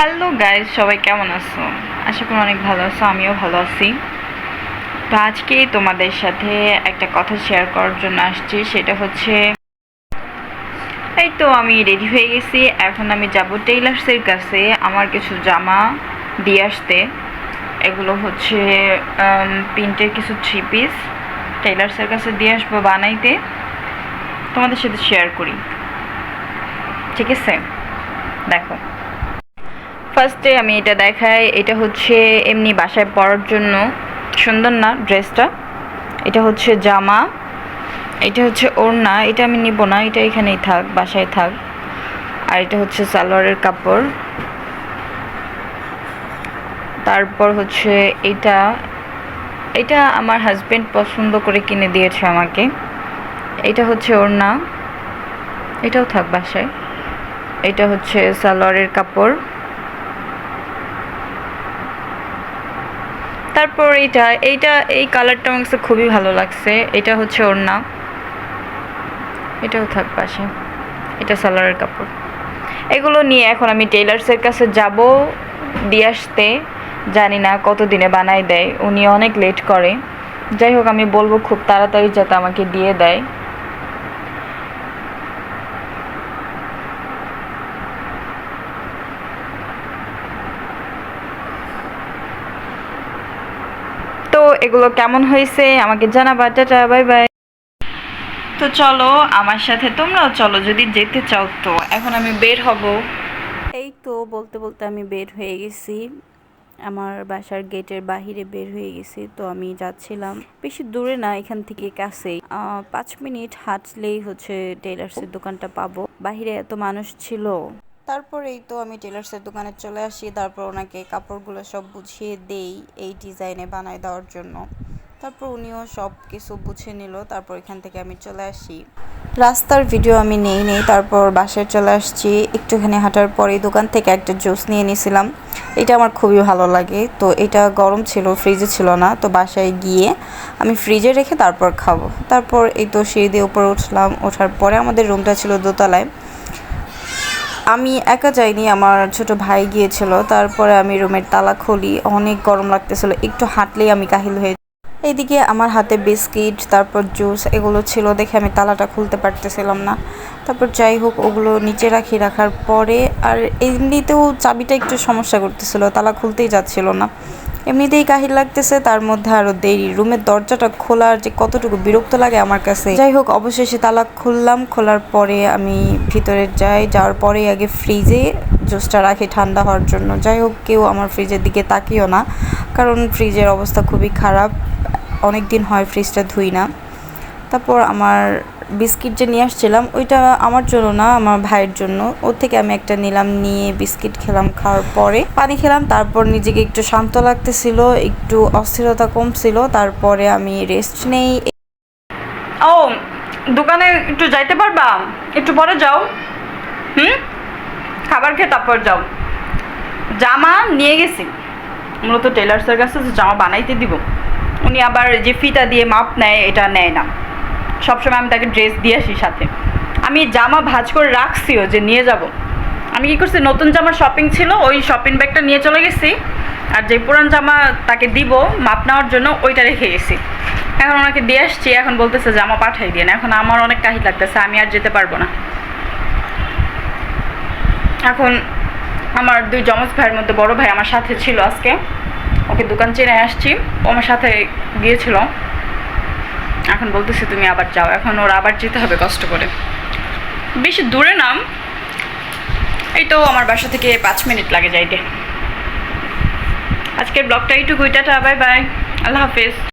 Hello guys সবাই কেমন আছো? আশা করি অনেক ভালো আছো, আমিও ভালো আছি। তো আজকে তোমাদের সাথে একটা কথা শেয়ার করার জন্য আসছি। সেটা হচ্ছে এই তো আমি রেডি হয়ে গেছি। এখন আমি যাব টেইলার্সের কাছে। আমার কিছু জামা দিয়ে আসতে। এগুলো হচ্ছে প্রিন্টের কিছু থ্রি পিস টেইলার্সের কাছে দিয়ে আসব বানাইতে। তোমাদের সাথে শেয়ার করি। ঠিক আছে? দেখো। ফার্স্টে আমি এটা দেখাই, এটা হচ্ছে এমনি বাসায় পরার জন্য। সুন্দর না ড্রেসটা? এটা হচ্ছে জামা, এটা হচ্ছে ওড়না, এটা আমি নিব না, এটা এখানেই থাক, বাসায় থাক। আর এটা হচ্ছে সালোয়ারের কাপড়। তারপর হচ্ছে এটা এটা আমার হাজব্যান্ড পছন্দ করে কিনে দিয়েছে আমাকে। এটা হচ্ছে ওড়না, এটাও থাক বাসায়। এটা হচ্ছে সালোয়ারের কাপড়। তারপর এইটা এইটা, এই কালারটা আমার কাছে খুবই ভালো লাগছে। এটা হচ্ছে ওর নাম এটাও থাক পাশে। এটা সালোয়ারের কাপড়। এগুলো নিয়ে এখন আমি টেইলার্সের কাছে যাব দিয়ে আসতে। জানি না কত দিনে বানাই দেয়। উনি অনেক লেট করে। যাই হোক, আমি বলব খুব তাড়াতাড়ি যাতে আমাকে দিয়ে দেয় তো এগুলো কেমন হয়েছে? আমাকে জানাবা। Tata, bye bye. তো চলো, আমার সাথে তোমরাও চলো, যদি যেতে চাও তো। এখন আমি বের হব। এই তো, বলতে বলতে আমি বের হয়ে গেছি। আমার বাসার গেটের বাহিরে বের হয়ে গেছি, তো আমি যাচ্ছিলাম। বেশি দূরে না, এখান থেকে কাছেই। পাঁচ মিনিট হাঁটলেই হচ্ছে টেলার্সের দোকানটা পাবো। বাহিরে এত মানুষ ছিল। তারপরেই তো আমি টেলার্সের দোকানে চলে আসি, তারপর ওনাকে কাপড়গুলো সব বুঝিয়ে দেই এই ডিজাইনে বানায় দেওয়ার জন্য। তারপর উনিও সব কিছু বুঝে নিল, তারপর এখান থেকে আমি চলে আসি। রাস্তার ভিডিও আমি নেই নেই, তারপর বাসায় চলে আসছি। একটুখানি হাঁটার পরে দোকান থেকে একটা জুস নিয়ে নিয়েছিলাম এটা আমার খুবই ভালো লাগে। তো এটা গরম ছিল ফ্রিজে ছিল না, তো বাসায় গিয়ে আমি ফ্রিজে রেখে তারপর খাব। তারপর এই তো সিঁড়ি দিয়ে উপরে উঠলাম। ওঠার পরে আমাদের রুমটা ছিল দোতলায়। আমি একা যাইনি, আমার ছোট ভাই গিয়েছিল, তারপরে আমি রুমের তালা খুলি, অনেক গরম লাগতেছিল, একটু হাঁটলেই আমি কাহিল হয়ে এইদিকে আমার হাতে বিস্কিট, তারপর জুস, এগুলো ছিল দেখে আমি তালাটা খুলতে পারতেছিলাম না। তারপর যাই হোক, ওগুলো নিচে রাখি, রাখার পরে, আর এমনিতেও চাবিটা একটু সমস্যা করতেছিল, তালা খুলতেই যাচ্ছিল না। এমনিতেই কাহিল লাগতেছে, তার মধ্যে আরও দেরি। রুমের দরজাটা খোলার যে কতটুকু বিরক্ত লাগে আমার কাছে। যাই হোক, অবশেষে তালা খুললাম, খোলার পরে আমি ভিতরে যাই, যাওয়ার পরে আগে ফ্রিজে জুসটা রাখি ঠান্ডা হওয়ার জন্য। যাই হোক, কেউ আমার ফ্রিজের দিকে তাকিও না, কারণ ফ্রিজের অবস্থা খুবই খারাপ। অনেক দিন হয় ফ্রিজটা ধুই না। তারপর আমার বিস্কিট যে নিয়ে আসছিলাম, ওইটা আমার জন্য না, আমার ভাইয়ের জন্য। ওর থেকে আমি একটা নিলাম, নিয়ে বিস্কিট খেলাম খাওয়ার পরে। পানি খেলাম, তারপর নিজেকে একটু শান্ত লাগতেছিল, একটু অস্থিরতা কমছিল, তারপরে আমি রেস্ট নেই। ও, দোকানে একটু যাইতে পারবা? একটু পরে যাও। হুম? খাবার খেয়ে তারপর যাও। জামা নিয়ে গেছি। মূলত টেলার্সের কাছে জামা বানাইতে দিব। উনি আবার যে ফিতা দিয়ে মাপ নেয়, এটা নেয় না। সবসময় আমি তাকে ড্রেস দিয়ে আসি সাথে। আমি জামা ভাঁজ করে রাখছিও যে নিয়ে যাব। আমি কি করছি, নতুন জামার শপিং ছিল, ওই শপিং ব্যাগটা নিয়ে চলে গেছি। আর যে পুরান জামা তাকে দিব, মাপ নেওয়ার জন্য ওইটা রেখে গেছি। এখন ওনাকে দিয়ে আসছি, এখন বলতেছে জামা পাঠাই দিয়ে না এখন আমার অনেক কাহিল লাগতেছে, আমি আর যেতে পারব না। এখন আমার দুই যমজ ভাইয়ের মধ্যে বড় ভাই আমার সাথে ছিল আজকে। ওকে দোকান চেনে আসছি, ও আমার সাথে গিয়েছিল। এখন বলতেছে, তুমি আবার যাও। এখন ওর আবার যেতে হবে কষ্ট করে। বেশি দূরে নাম। এই তো আমার বাসা থেকে পাঁচ মিনিট লাগে যাইতে। আজকের ব্লগটা এইটুকুই। Tata, bye bye. আল্লাহ হাফেজ।